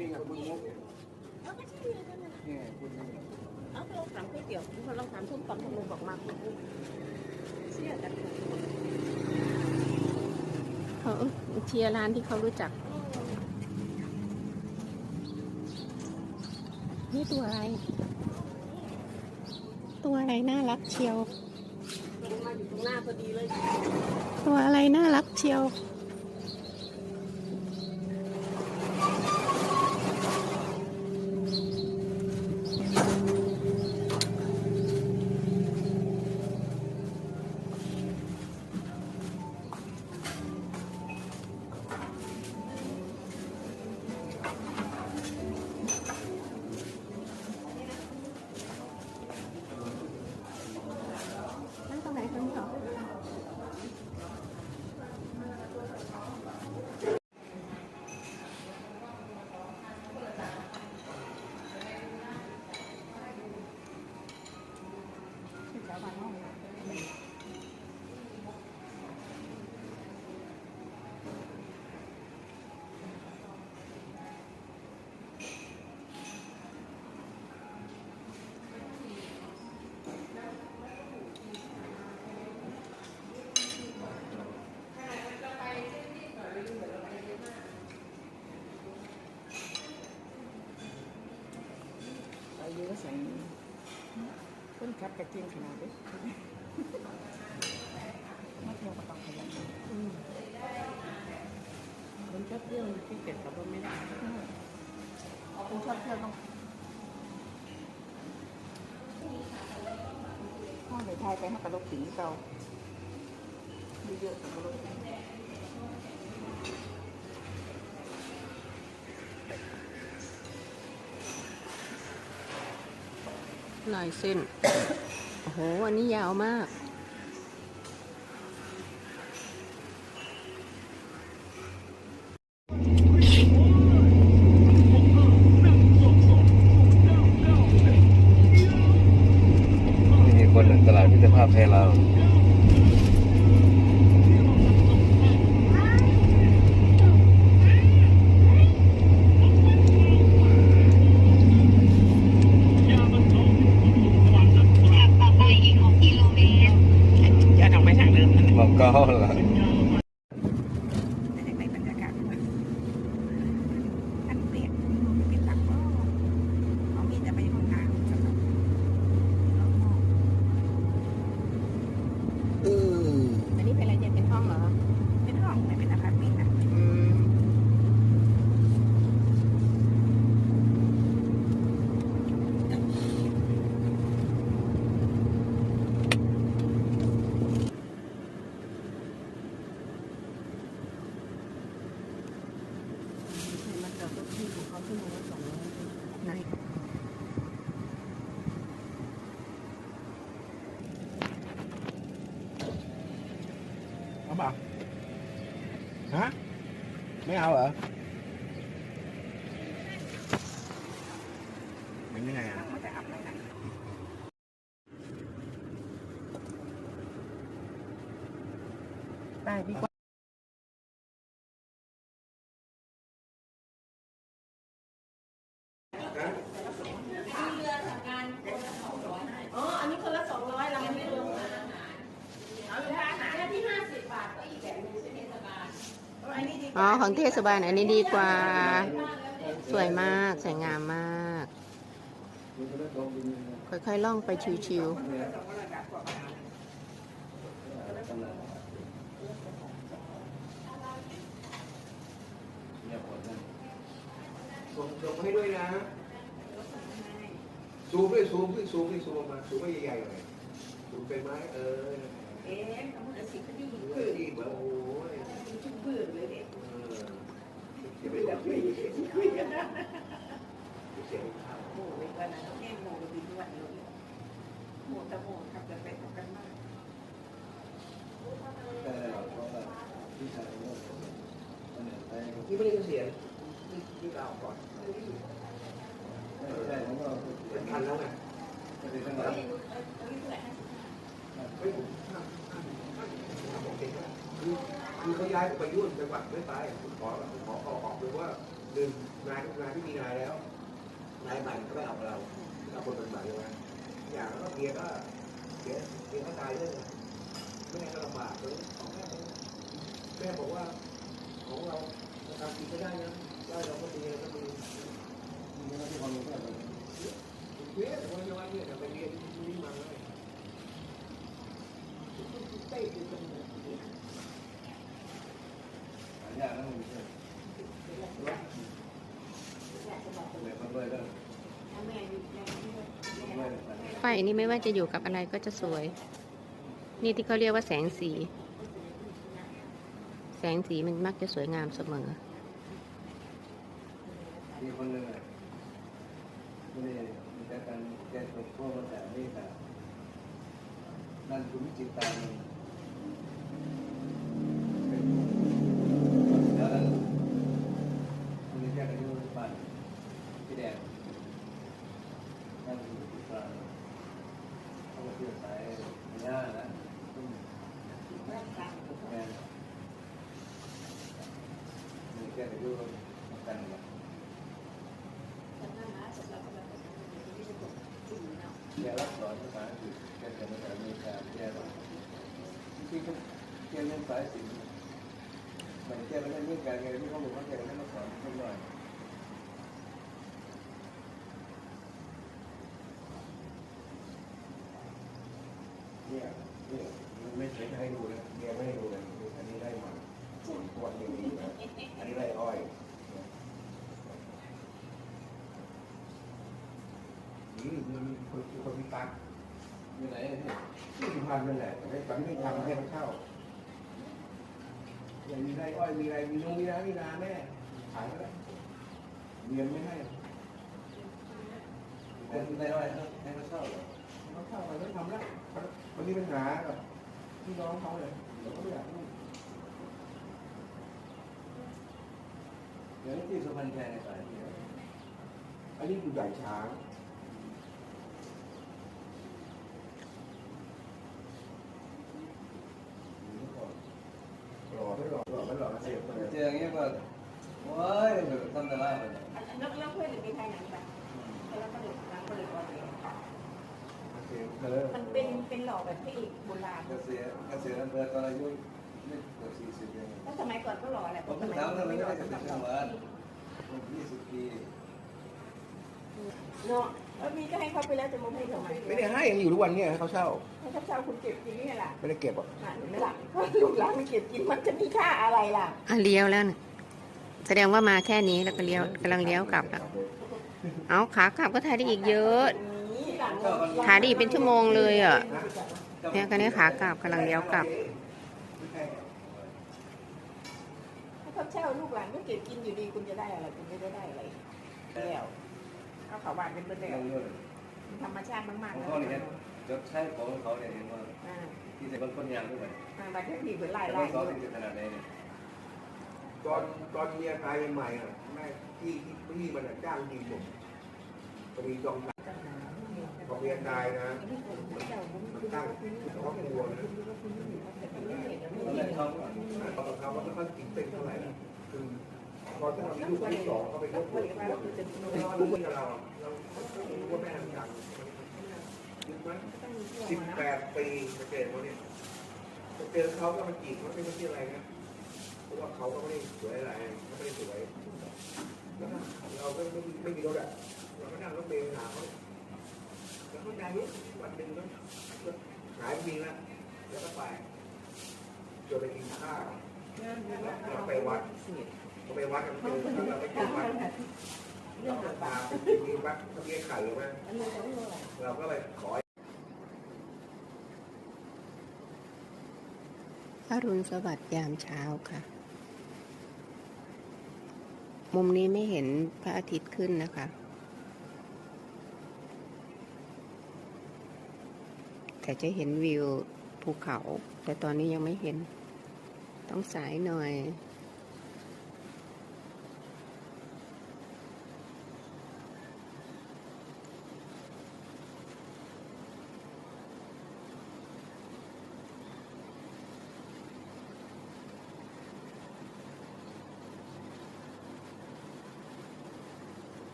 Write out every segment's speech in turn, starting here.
นี่กับคุณมุกเอาไม่ใช่เดียวกันนะนี่ไงคุณมุกเอาไปลองถามก๋วยเตี๋ยวพอลองถามส้มตำทำไมบอกมาคุณอุ๊เชื่อกันเขาเชียร์ร้านที่เขารู้จัก นี่ตัวอะไร ตัวอะไรน่ารักเชียว ตัวอะไรน่ารักเชียว อายุก็ใส่คนขับกระเจียงขนาดนี้มาเที่ยวก็ต้องขยันคนชอบเที่ยวที่เก็บกับคนไม่ได้คุณชอบเที่ยวต้องห้องไปทายไปให้กระลกถึงเก่าเยอะๆกระ ลายเส้น โอ้โห อันนี้ยาวมากมีคนหนึ่งตลาดมิตรภาพไทยลาว อย่าออกไปทางเดิมนั่นแหละ บอกเก้าละ เป็นยังไงบรรยากาศอันเปลี่ยนเป็นหลักก็เขามีแต่ไปห้องน้ำสำหรับเรามอง อันนี้เป็นอะไรเนี่ยเป็นห้องเหรอ เป็นห้องไม่เป็นอพาร์ตเมนต์นะ อืม มันจอดรถที่ของเขาที่โน้นสองร้อย ไหน เอาเปล่าฮะไม่เอาเหรอมันยังไงอะมันจะอับไหมนะได้ดีกว่า อ๋อ อันนี้คนละสองร้อยเราไม่รวมเอาไปทานอาหารที่ห้าสิบบาทก็อีกแบบนึงใช่ไหมสบาย อันนี้ดีอ๋อ ของเทศบาลอันนี้ดีกว่า สวยมาก สวยงามมาก ค่อยๆล่องไปชิวส่งส่งให้ด้วยนะซูมด้วยซูมขึ้นซูมขึ้นซูมออกมาซูมไม่ใหญ่ๆเลยซูมเป็นไหมเออเอ๊ะทำให้สิเขาอยู่เพื่อดีแบบโอ้ย ชุบเบื่อเลยเด็กเอออย่าไปแบบนี้คุยกันนะเสียงข้าวโอ้ยวันนั้นแม่โมดีกวันเลยโมตะโมทำกันไปทำกันมากที่ไม่ได้เสียงที่เราก่อนเป็นพันแล้วไงไม่ผมห้ามห้ามห้ามห้ามบอกเด็กว่า คือเขาย้ายไปยุ่นจังหวัดไม่ไปผมขอผมขอออกเลยว่าหนึ่งนายนายที่มีนายแล้วนายใหม่ก็ไม่เอาเราเราคนเป็นใหม่ใช่ไหมอย่างแล้วก็เมียก็เสียเมียก็ตายด้วยแม่ก็ลำบากเลยของแม่แม่บอกว่าของเราทำกินไม่ได้นะได้เราก็ดีเราก็ดีมีหน้าที่ความรู้แค่ไหนเว้ยแต่ว่าวันนี้ไปเรียนนี่มาเลยเต้คือคนไหน หา ยากนะมึงเนี่ยเลยคนรวยก็รวยไฟนี่ไม่ว่าจะอยู่กับอะไรก็จะสวย นี่ที่เขาเรียกว่าแสงสี แสงสีมันมักจะสวยงามเสมอมีคนหนึ่งอะไม่ได้มีแต่การแก้ตัวพวกมันแต่นี่แต่นั่นคือวิจิตรมันแล้วนั้นมันมีแค่อายุบ้านพี่แดงนั่นคือวิจิตรเขาก็เชื่อสายหน้านะแม่มีแค่อายุกันนะ แกรับสอนภาษาอังกฤษแกจะมาจากอเมริกาแกบอกที่ เขาแกเรียนสายศิลป์มันแกไม่ได้เรื่องการเงินที่เขาบอกว่าแกไม่มาสอนเขาหน่อยเนี่ยเนี่ยมันไม่ใช่ให้ดูนะเมียไม่ให้ดูเลยอันนี้ได้มาส่วนตัวอย่างนี้นะอันนี้ได้อ้อยอืมมันคนคนมีตังค์ อยู่ไหนเนี่ยที่สุพรรณนั่นแหละแต่ตอนนี้ไม่ทำให้เขาเช่าอย่างมีได้อ้อยมีไรมีนงมีนามีนาแม่ขายแล้เรียนไม่ให้แต่ในอ้อยให้เขาเช่าเขาเช่าไปไม่ทำแล้ววันนี้ปัญหากับพี่น้องเขาเลยเราก็ไม่อยากให้เดี๋ยวที่สุพรรณแพงในสายที่อันนี้คือใหญ่ช้างหล่อไม่หล่อหล่อไม่หล่อ เจออย่างเงี้ยก็โอ้ยทำแตลาดเลยนักเล่าเพื่อนหรือมีใครหนังแบบแล้วก็เด็กหนังก็เลยว่าเสียบเธอมันเป็นเป็นหล่อแบบที่โบราณเกษียณเกษียณอำเภอตอนอายุไม่เกินสี่สิบเองแล้วสมัยก่อนก็หล่อแหละผมถามทำไมไม่ได้เกษียณจังหวัดผมยี่สิบปีเนาะ แล้วมีก็ให้เขาไปแล้วจะมาให้ทำไมไม่ได้ให้ยังอยู่ทุกวันเนี่ยให้เขาเช่าให้เขาเช่าคุณเก็บจริงนี่แหละไม่ได้เก็บอะอะไม่หลักลูกหลานไม่เก็บกินมันจะมีค่าอะไรล่ะอะเลี้ยวแล้วนะแสดงว่ามาแค่นี้แล้วก็เลี้ยวกำลังเลี้ยวกลับแล้วเอาขากลับก็ถ่ายได้อีกเยอะนี่หลังถ่ายได้อีกเป็นชั่วโมงเลยอะเนี่ยก็เนี่ยขากลับกำลังเลี้ยวกลับถ้าเขาเช่าลูกหลานก็เก็บกินอยู่ดีคุณจะได้อะไรคุณไม่ได้ได้อะไรแล้ว เอาเขาวานเป็นเบอร์แดนั่งงด้วยธรรมชาติมากขๆองนะเขาเนี่ยจะใช้ของเขาเนี่ยเห็นว่าอ่าที่จะเป็นคนยางด้วยอ่าบัตรเครดิตเหมือนหลายแต่ราว่ายเขาเป็นขนาดไหนเนี่ยตอนตอนเมียตายใหม่ๆอะแม่ที่ที่พี่มันอะจ้างยิงผมพอดีจองพอเมียตายนะมันตั้งครอบครัวนะตอนแรกเขาเขาบอกเขาว่าไม่ค่อยกินเป็นเท่าไหร่นะคือ พอถ้าเรามีลูกที่สองเขาไปครอบครัวติดคุกกับเราเรารู้ว่าแม่ทำงานคิดไหมสิบแปดปีมาเจอเขาเนี่ยมาเจอเขาก็มาจีบเขาไม่ใช่อะไรนะเพราะว่าเขาก็ไม่ได้สวยอะไรเขาไม่ได้สวยแล้วเราก็ไม่มีไม่มีรถอะเราก็นั่งรถเมล์ไปหาเขาแล้วเขาใจรู้วันหนึ่งก็หายไปแล้วแล้วก็ไปจนไปกินข้าวเราไปวัด เราไปวัดกันเจอแล้วเราไปกินวัดเราก็ตามไปกินวัดเขาเรียกไข่มาเราก็ไปขออรุณสวัสดิ์ยามเช้าค่ะ มุมนี้ไม่เห็นพระอาทิตย์ขึ้นนะคะ แต่จะเห็นวิวภูเขา แต่ตอนนี้ยังไม่เห็น ต้องสายหน่อย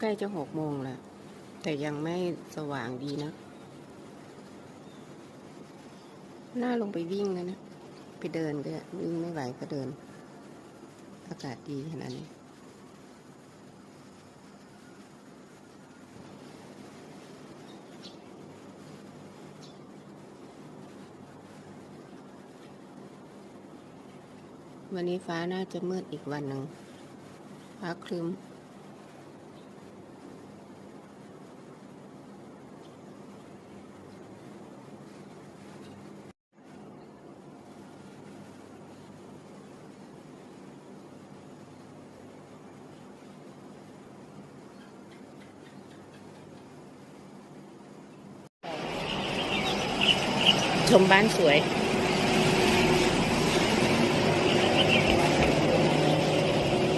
ใกล้จะหกโมงแล้ว แต่ยังไม่สว่างดีนะน่าลงไปวิ่งแล้วนะ ไปเดินก็วิ่งไม่ไหวก็เดิน อากาศดีขนาดนี้วันนี้ฟ้าน่าจะมืดอีกวันหนึ่งฟ้าครึ้ม ชมบ้านสวย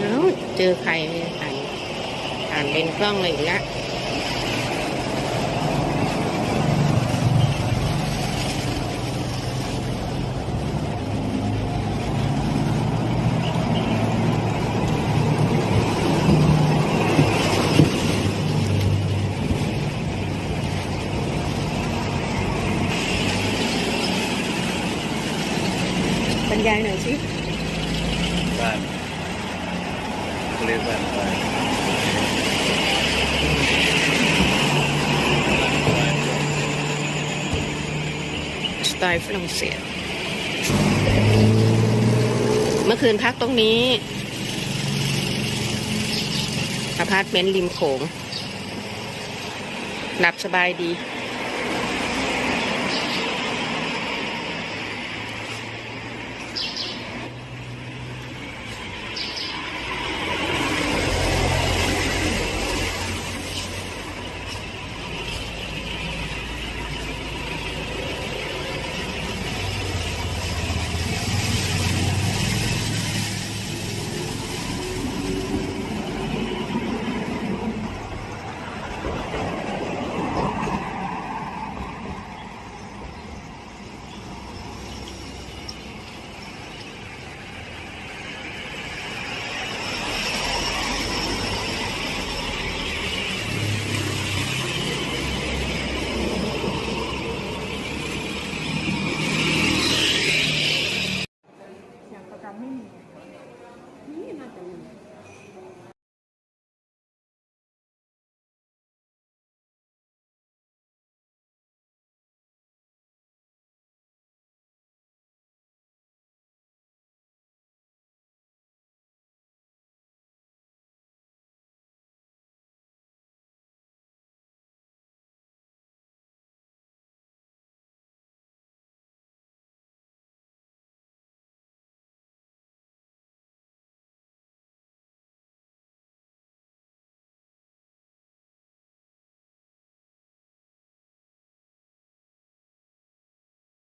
เอ้า เจอใครอ่านอ่านเลนกล้องเลยอีกแล้วบรรยายหน่อยสิ บ้านเขาเรียกบ้านบ้าน สไต ลงเสีย เมื่อคืนพักตรงนี้อพาร์ตเมนต์ริมโขงหลับสบายดี